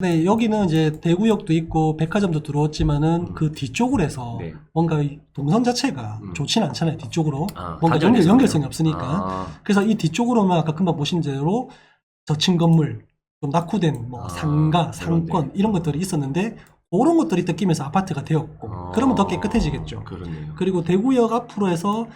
네, 여기는 이제 대구역도 있고 백화점도 들어왔지만은 음. 그 뒤쪽으로 해서 네. 뭔가 이 동선 자체가 음. 좋지는 않잖아요. 뒤쪽으로. 아, 뭔가 연결, 연결성이? 없으니까. 아, 그래서 이 뒤쪽으로는 아까 금방 보신 대로 저층 건물, 좀 낙후된 뭐 아, 상가, 상권 그렇네. 이런 것들이 있었는데 그런 것들이 뜯기면서 아파트가 되었고 아, 그러면 더 깨끗해지겠죠. 그렇네요. 그리고 대구역 앞으로 해서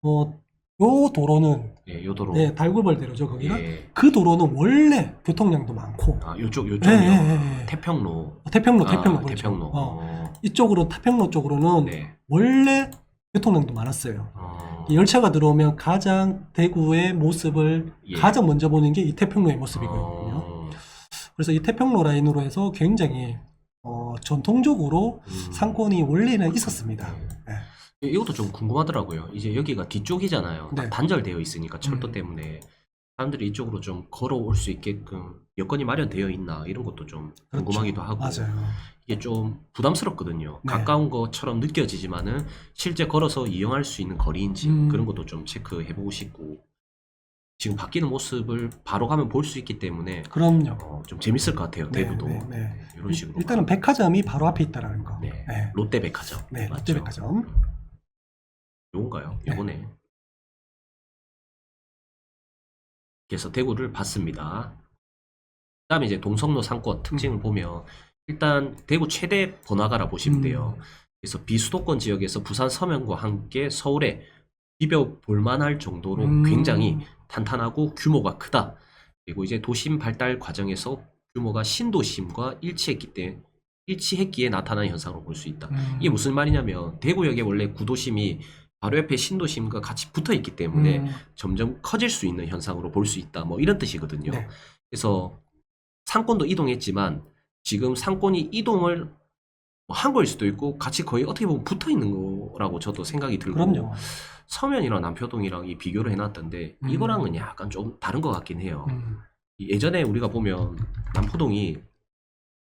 뭐 요 도로는 예, 요 도로. 네, 달굴벌대로죠 거기가. 예. 그 도로는 원래 교통량도 많고 아, 요쪽 예, 요쪽이요. 예, 예, 예. 태평로. 태평로, 아, 태평로 그렇죠. 태평로. 어. 어. 이쪽으로 태평로 쪽으로는 네. 원래 교통량도 많았어요. 어. 이 열차가 들어오면 가장 대구의 모습을 예. 가장 먼저 보는 게 이 태평로의 모습이거든요. 어. 그래서 이 태평로 라인으로 해서 굉장히 어, 전통적으로 음. 상권이 원래는 있었습니다. 네. 이- 이것도 좀 궁금하더라고요. 이제 여기가 뒤쪽이잖아요. 네. 단절되어 있으니까 철도 음. 때문에 사람들이 이쪽으로 좀 걸어올 수 있게끔 여건이 마련되어 있나 이런 것도 좀 그렇죠. 궁금하기도 하고 맞아요. 이게 좀 부담스럽거든요. 네. 가까운 것처럼 느껴지지만은 실제 걸어서 이용할 수 있는 거리인지 음. 그런 것도 좀 체크해보고 싶고 지금 바뀌는 모습을 바로 가면 볼 수 있기 때문에 그럼요. 어, 좀 재밌을 것 같아요. 네, 대구도 네, 네. 이런 식으로 일단은 백화점이 바로 앞에 있다라는 거. 네. 네. 롯데 백화점 네, 맞죠? 롯데 백화점. 요건가요? 네. 요거네. 그래서 대구를 봤습니다. 그다음에 이제 동성로 상권 특징을 보면 일단 대구 최대 번화가라 보시면 음. 돼요. 그래서 비수도권 지역에서 부산 서면과 함께 서울에 비벼 볼만할 정도로 음. 굉장히 탄탄하고 규모가 크다. 그리고 이제 도심 발달 과정에서 규모가 신도심과 일치했기 때문에 일치했기에 나타난 현상으로 볼 수 있다. 음. 이게 무슨 말이냐면 대구역에 원래 구도심이 바로 옆에 신도심과 같이 붙어 있기 때문에 음. 점점 커질 수 있는 현상으로 볼 수 있다. 뭐 이런 뜻이거든요. 네. 그래서 상권도 이동했지만 지금 상권이 이동을 뭐한 거일 수도 있고 같이 거의 어떻게 보면 붙어 있는 거라고 저도 생각이 들고 그럼요. 서면이랑 남표동이랑 이 비교를 해놨던데 음. 이거랑은 약간 좀 다른 것 같긴 해요. 음. 예전에 우리가 보면 남포동이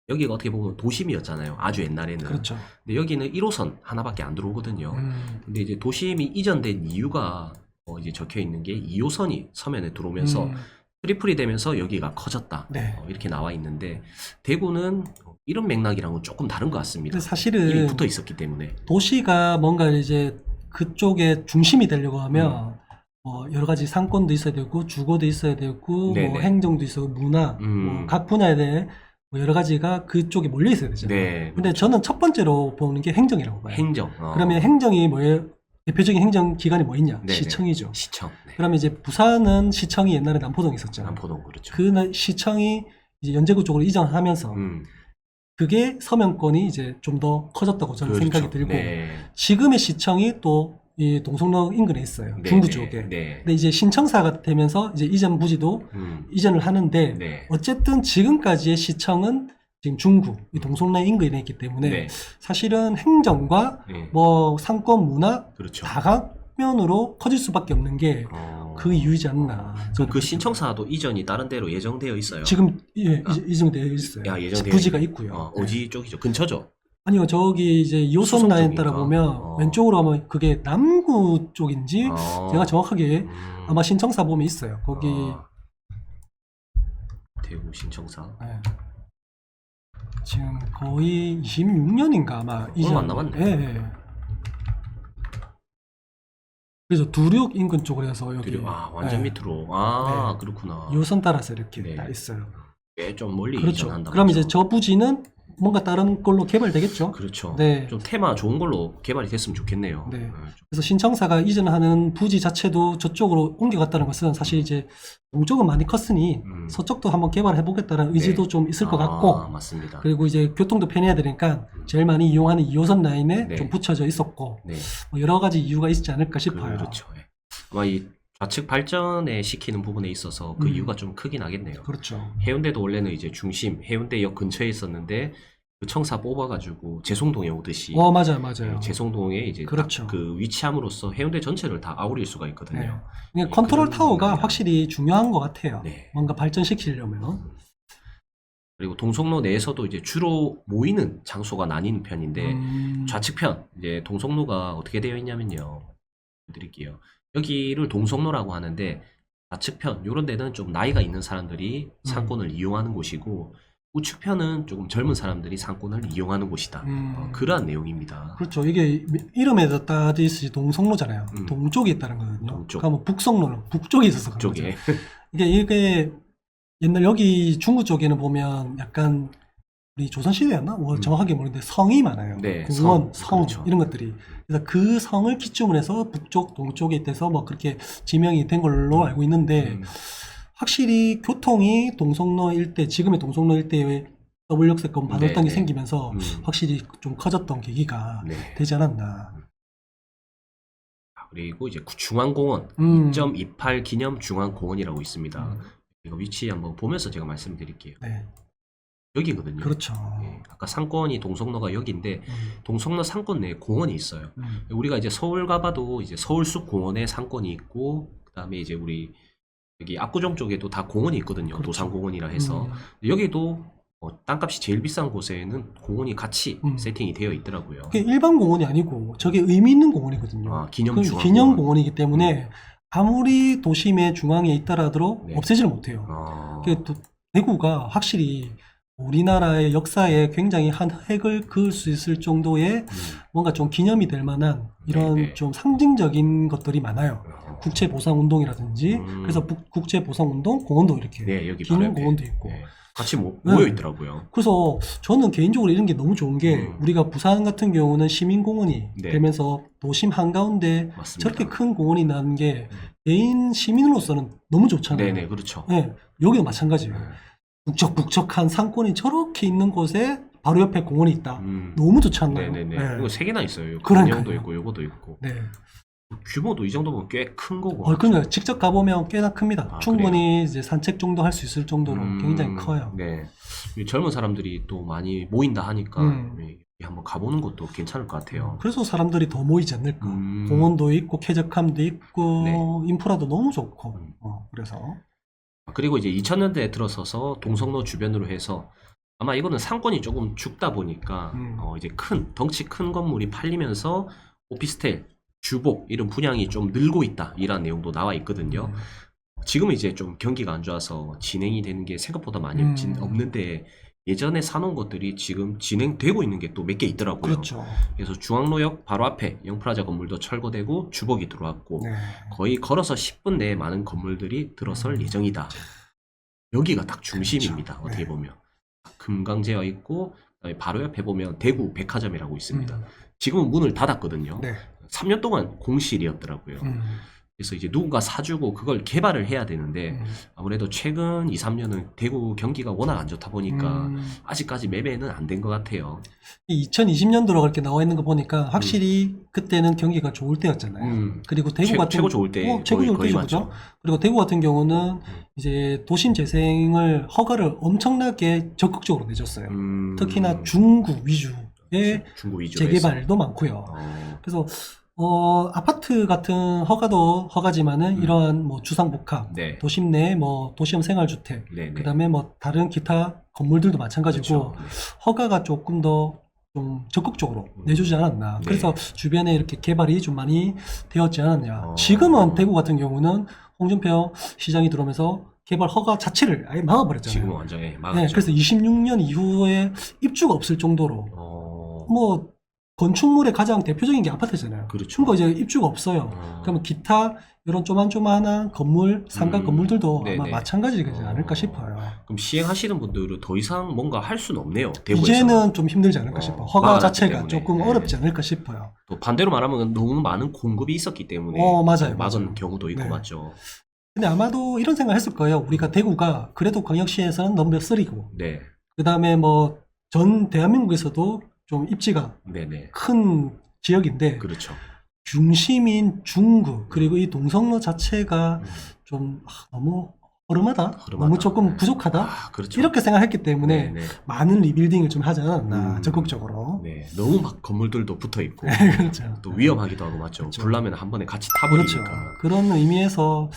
여기가 어떻게 보면 도심이었잖아요. 아주 옛날에는. 그렇죠. 근데 여기는 1호선 하나밖에 안 들어오거든요. 음. 근데 이제 도심이 이전된 이유가 어, 이제 적혀 있는 게 2호선이 서면에 들어오면서 음. 트리플이 되면서 여기가 커졌다. 네. 어, 이렇게 나와 있는데 대구는 이런 맥락이랑은 조금 다른 것 같습니다. 근데 이미 사실은 붙어 있었기 때문에. 도시가 뭔가 이제 그쪽에 중심이 되려고 음. 하면 뭐 여러 가지 상권도 있어야 되고 주거도 있어야 되고 뭐. 행정도 있어고 문화 음. 뭐 각 분야에 대해 뭐 여러 가지가 그쪽에 몰려 있어야 되잖아요. 네. 근데 저는 첫 번째로 보는 게 행정이라고 봐요. 행정. 어. 그러면 행정이 뭐예요? 대표적인 행정 기관이 뭐 있냐? 네네. 시청이죠. 시청. 네. 그러면 이제 부산은 시청이 옛날에 남포동에 있었잖아요. 남포동 그렇죠. 그 나- 시청이 이제 연제구 쪽으로 이전하면서 음. 그게 서면권이 이제 좀 더 커졌다고 저는 그렇죠. 생각이 들고 네. 지금의 시청이 또 이 동성로 인근에 있어요. 네, 중구 네, 쪽에. 네. 근데 이제 신청사가 되면서 이제 이전 부지도 음. 이전을 하는데 네. 어쨌든 지금까지의 시청은 지금 중구, 이 동성로 인근에 있기 때문에 네. 사실은 행정과 네. 뭐 상권, 문화 그렇죠. 다각면으로 커질 수밖에 없는 게그 어. 이유이지 않나. 그럼 그 신청사도 이전이 다른 데로 예정되어 있어요. 지금 예, 아. 이- 이정되어 있어요. 야, 예정되어 부지가 있네. 있고요. 어, 네. 어디 쪽이죠? 근처죠. 아니요, 저기 이제 2호선 수성 라인 쪽인가? 따라 보면 어. 왼쪽으로 하면 그게 남구 쪽인지 어. 제가 정확하게 음. 아마 신청사 보면 있어요. 거기 아. 대구 신청사. 네. 지금 거의 26년인가 아마 얼마 안 남았네. 예, 예. 그래서 두륙 인근 쪽으로 해서 여기 그리고 아 완전 예, 밑으로. 아 네. 그렇구나. 2호선 따라서 이렇게 네. 다 있어요. 꽤 좀 멀리 그렇죠. 이전한다. 그럼? 이제 저 부지는 뭔가 다른 걸로 개발되겠죠. 그렇죠. 네. 좀 테마 좋은 걸로 개발이 됐으면 좋겠네요. 네. 좀- 그래서 신청사가 이전하는 부지 자체도 저쪽으로 옮겨갔다는 것은 사실 이제 동쪽은 많이 컸으니 음. 서쪽도 한번 개발해 보겠다는 의지도 네. 좀 있을 것 아, 같고 맞습니다. 그리고 이제 교통도 편해야 되니까 제일 많이 이용하는 2호선 라인에 네. 좀 붙여져 있었고 네. 뭐 여러 가지 이유가 있지 않을까 싶어요. 그렇죠. 예. 아마 이 좌측 발전에 시키는 부분에 있어서 그 음. 이유가 좀 크긴 하겠네요. 그렇죠. 해운대도 원래는 이제 중심 해운대역 근처에 있었는데 그 청사 뽑아가지고 재송동에 오듯이 어 맞아요, 맞아요. 네, 재송동에 이제 딱 그렇죠. 그 위치함으로써 해운대 전체를 다 아우릴 수가 있거든요. 네. 그러니까 컨트롤 그런 타워가 부분이요. 확실히 중요한 것 같아요. 네. 뭔가 발전시키려면. 그리고 동성로 내에서도 이제 주로 모이는 장소가 나뉘는 편인데 음, 좌측편 이제 동성로가 어떻게 되어 있냐면요. 드릴게요. 여기를 동성로라고 하는데 좌측편 이런 데는 좀 나이가 있는 사람들이 음. 상권을 이용하는 곳이고 우측편은 조금 젊은 사람들이 상권을 이용하는 곳이다. 음. 어, 그러한 내용입니다. 그렇죠. 이게 이름에도 따져 있듯이 동성로잖아요. 음. 동쪽에 있다는 거거든요. 동쪽. 그러면 북성로는 북쪽에 있어서 그런 쪽에 거죠. 이게 이게 옛날 여기 중구 쪽에는 보면 약간 우리 조선시대였나? 뭐 음. 정확하게 모르는데 성이 많아요. 네, 공원, 성. 성, 그렇죠. 이런 것들이. 그래서 그 성을 기점으로 해서 북쪽, 동쪽에 있대서 뭐 그렇게 지명이 된 걸로 알고 있는데 음, 확실히 교통이 동성로 일대, 지금의 동성로 일대에 더블 역세권 반월당이 네, 네. 생기면서 음. 확실히 좀 커졌던 계기가 네. 되지 않았나. 아, 그리고 이제 중앙공원 음. 2.28 기념 중앙공원이라고 있습니다. 음. 이거 위치 한번 보면서 제가 말씀드릴게요. 네, 여기거든요. 그렇죠. 예, 아까 상권이 동성로가 여기인데 음, 동성로 상권 내에 공원이 있어요. 음. 우리가 이제 서울 가봐도 이제 서울숲 공원에 상권이 있고 그다음에 이제 우리 여기 압구정 쪽에도 다 공원이 있거든요. 그렇죠. 도산공원이라 해서 음. 여기도 어, 땅값이 제일 비싼 곳에는 공원이 같이 음. 세팅이 되어 있더라고요. 그게 일반 공원이 아니고 저게 의미 있는 공원이거든요. 아, 기념 그 기념 공원. 공원이기 때문에 아무리 도심의 중앙에 있더라도 네. 없애지를 못해요. 아, 또 대구가 확실히 우리나라의 역사에 굉장히 한 획을 그을 수 있을 정도의 음, 뭔가 좀 기념이 될 만한 이런 네, 네. 좀 상징적인 것들이 많아요. 어, 국채 보상 운동이라든지 음. 그래서 북- 국채 보상 운동 공원도 이렇게 네 여기 바로 옆에, 공원도 있고. 네, 같이 모, 네. 모여 있더라고요. 그래서 저는 개인적으로 이런 게 너무 좋은 게 음. 우리가 부산 같은 경우는 시민공원이 네. 되면서 도심 한가운데 맞습니다. 저렇게 큰 공원이 나는 게 음. 개인 시민으로서는 너무 좋잖아요. 네네 그렇죠. 네, 여기도 마찬가지예요. 네. 북적북적한 상권이 저렇게 있는 곳에 바로 옆에 공원이 있다. 음. 너무 좋지 않나요? 네네네. 네. 이거 세 개나 있어요. 그러니까요. 근영도 있고 요거도 있고. 네. 규모도 이 정도면 꽤 큰 거고. 어, 그러니까 직접 가보면 꽤나 큽니다. 아, 충분히 이제 산책 정도 할 수 있을 정도로 음, 굉장히 커요. 네. 이 젊은 사람들이 또 많이 모인다 하니까 음. 예, 한번 가보는 것도 괜찮을 것 같아요. 그래서 사람들이 더 모이지 않을까. 음. 공원도 있고 쾌적함도 있고 네. 인프라도 너무 좋고. 음. 어, 그래서 그리고 이제 2000년대에 들어서서 동성로 주변으로 해서 아마 이거는 상권이 조금 죽다 보니까 음. 어, 이제 큰 덩치 큰 건물이 팔리면서 오피스텔, 주복 이런 분양이 좀 늘고 있다 이런 내용도 나와 있거든요. 음. 지금 은 이제 좀 경기가 안 좋아서 진행이 되는 게 생각보다 많이 음. 없는데 예전에 사놓은 것들이 지금 진행되고 있는 게 또 몇 개 있더라고요. 그렇죠. 그래서 중앙로역 바로 앞에 영프라자 건물도 철거되고 주복이 들어왔고 네. 거의 걸어서 10분 내에 많은 건물들이 들어설 음. 예정이다. 여기가 딱 중심입니다. 그렇죠. 어떻게 네. 보면 금강제어 있고 그다음에 바로 옆에 보면 대구 백화점이라고 있습니다. 음. 지금은 문을 닫았거든요. 네. 3년 동안 공실이었더라고요. 음. 그래서 이제 누군가 사주고 그걸 개발을 해야 되는데 음. 아무래도 최근 2, 3년은 대구 경기가 워낙 안 좋다 보니까 음. 아직까지 매매는 안 된 것 같아요. 이 2020년도로 그렇게 나와 있는 거 보니까 확실히 그때는 경기가 좋을 때였잖아요. 음. 그리고 대구 최, 같은 최고 좋을 때 어, 최고 거의, 좋을 거의 때죠, 맞죠. 그죠? 그리고 대구 같은 경우는 이제 도심 재생을 허가를 엄청나게 적극적으로 내줬어요. 음, 특히나 중구 위주의 중구 위주로 해서. 재개발도 많고요. 어, 그래서 어, 아파트 같은 허가도 허가지만은 음. 이러한 뭐 주상복합, 네. 도심 내 뭐 도시형 생활주택, 네, 네. 그다음에 뭐 다른 기타 건물들도 마찬가지고 그렇죠. 네. 허가가 조금 더 좀 적극적으로 음. 내주지 않았나. 네. 그래서 주변에 이렇게 개발이 좀 많이 되었지 않았냐. 어. 지금은 대구 같은 경우는 홍준표 시장이 들어오면서 개발 허가 자체를 아예 막아버렸잖아요. 지금은 완전히 네, 막았죠. 그래서 26년 이후에 입주가 없을 정도로 어, 뭐 건축물의 가장 대표적인 게 아파트잖아요. 그렇죠. 그거 이제 입주가 없어요. 어, 그러면 기타 이런 조만조만한 건물, 상가 음, 건물들도 아마 네네. 마찬가지지 어. 않을까 싶어요. 그럼 시행하시는 분들은 더 이상 뭔가 할 수는 없네요. 대구에서. 이제는 좀 힘들지 않을까 어, 싶어요. 허가 자체가 때문에. 조금 네. 어렵지 않을까 싶어요. 또 반대로 말하면 너무 많은 공급이 있었기 때문에 어, 맞아요, 막은 맞아요. 경우도 있고 네. 맞죠. 근데 아마도 이런 생각 했을 거예요. 우리가 대구가 그래도 광역시에서는 넘버 3고, 네, 그 다음에 뭐 전 대한민국에서도 좀 입지가 네, 네. 큰 지역인데, 그렇죠. 중심인 중구, 그리고 이 동성로 자체가 음. 좀 아, 너무 허름하다? 허름하다. 너무 조금 네. 부족하다? 아, 그렇죠. 이렇게 생각했기 때문에 네, 네. 많은 리빌딩을 좀 하지 않았나, 음. 적극적으로. 네, 너무 막 건물들도 붙어 있고 그렇죠. 또 위험하기도 하고 맞죠. 그렇죠. 불나면 한 번에 같이 그렇죠. 타버리니까. 그런 의미에서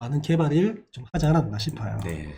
많은 개발을 좀 하지 않았나 싶어요. 네.